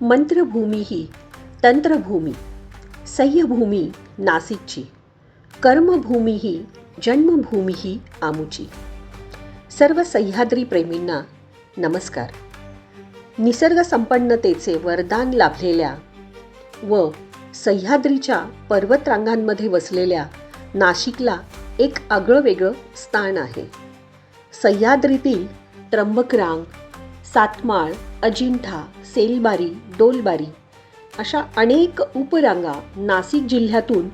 मंत्रभूमी ही तंत्रभूमी सह्यभूमी नाशिकची कर्मभूमी ही जन्मभूमी ही आमुची. सर्व सह्याद्री प्रेमींना नमस्कार. निसर्ग संपन्नतेचे वरदान लाभलेल्या व सह्याद्रीच्या पर्वतरांगांमध्ये वसलेल्या नाशिकला एक आगळं वेगळं स्थान आहे. सह्याद्रीतील त्र्यंबकरांग सातमाळ अजिंठा सेलबारी डोलबारी अशा अनेक उपरांगा नाशिक जिल्ह्यातून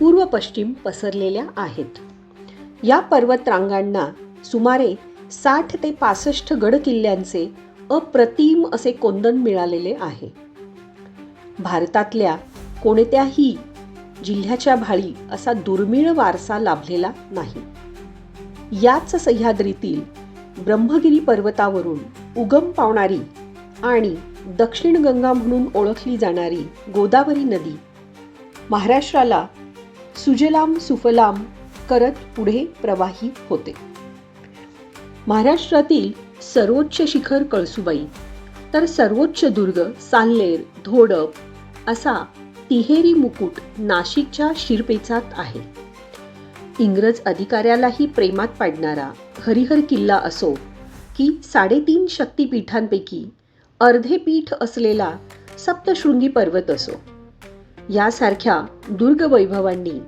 पूर्व पश्चिम पसरलेल्या आहेत. या पर्वतरांगांना सुमारे साठ ते पासष्ट गडकिल्ल्यांचे अप्रतिम असे कोंदण मिळालेले आहे. भारतातल्या कोणत्याही जिल्ह्याच्या भाळी असा दुर्मिळ वारसा लाभलेला नाही. याच सह्याद्रीतील ब्रह्मगिरी पर्वतावरून उगम पावणारी आणि दक्षिण गंगा म्हणून ओळखली जाणारी गोदावरी नदी महाराष्ट्राला सुजलाम सुफलाम करत पुढे प्रवाही होते. महाराष्ट्रातील सर्वोच्च शिखर कळसुबाई तर सर्वोच्च दुर्ग साल्लेर धोडप असा तिहेरी मुकुट नाशिकच्या शिरपेचात आहे. इंग्रज अधिकाऱ्यालाही प्रेमात पाडणारा हरिहर किल्ला असो की साडेतीन शक्तिपीठांपैकी अर्धे पीठ असलेला सप्तशृंगी पर्वत असो. यासारख्या दुर्ग वैभवांनी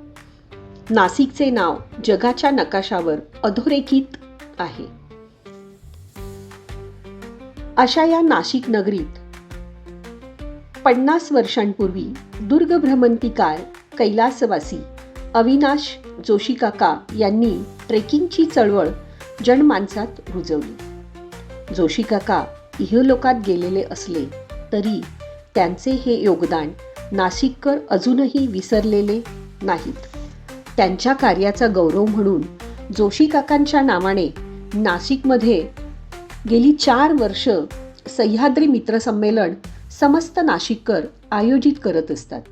नाशिकचे नाव जगाच्या नकाशावर अधोरेखित आहे. अशा या नाशिक नगरीत पन्नास वर्षांपूर्वी दुर्ग भ्रमंतीकार कैलासवासी अविनाश जोशी काका यांनी ट्रेकिंगची चळवळ जनमानसात रुजवली. जोशी काका इहलोकात गेलेले असले तरी त्यांचे हे योगदान नाशिककर अजूनही विसरलेले नाहीत. त्यांच्या कार्याचा गौरव म्हणून जोशी काकांच्या नावाने नाशिकमध्ये गेली चार वर्ष सह्याद्री मित्रसंमेलन समस्त नाशिककर आयोजित करत असतात.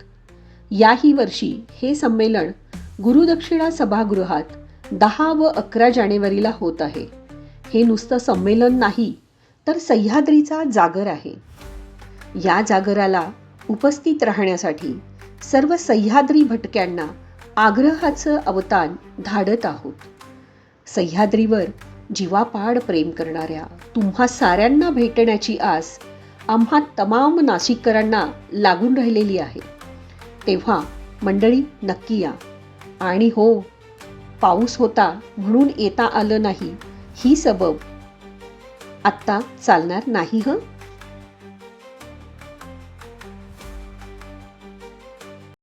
याही वर्षी हे संमेलन गुरुदक्षिणा सभागृहात दहा व अकरा जानेवारीला होत आहे. हे नुसतं संमेलन नाही तर सह्याद्रीचा जागर आहे. या जागराला उपस्थित राहण्यासाठी सर्व सह्याद्री भटक्यांना आग्रहाचं अवतान धाडत आहोत. सह्याद्रीवर जीवापाड प्रेम करणाऱ्या तुम्हा साऱ्यांना भेटण्याची आस आम्हा तमाम नाशिककरांना लागून राहिलेली आहे. तेव्हा मंडळी नक्की या. आणि हो पाऊस होता म्हणून येता आलं नाही ही सबब आत्ता चालणार नाही हं?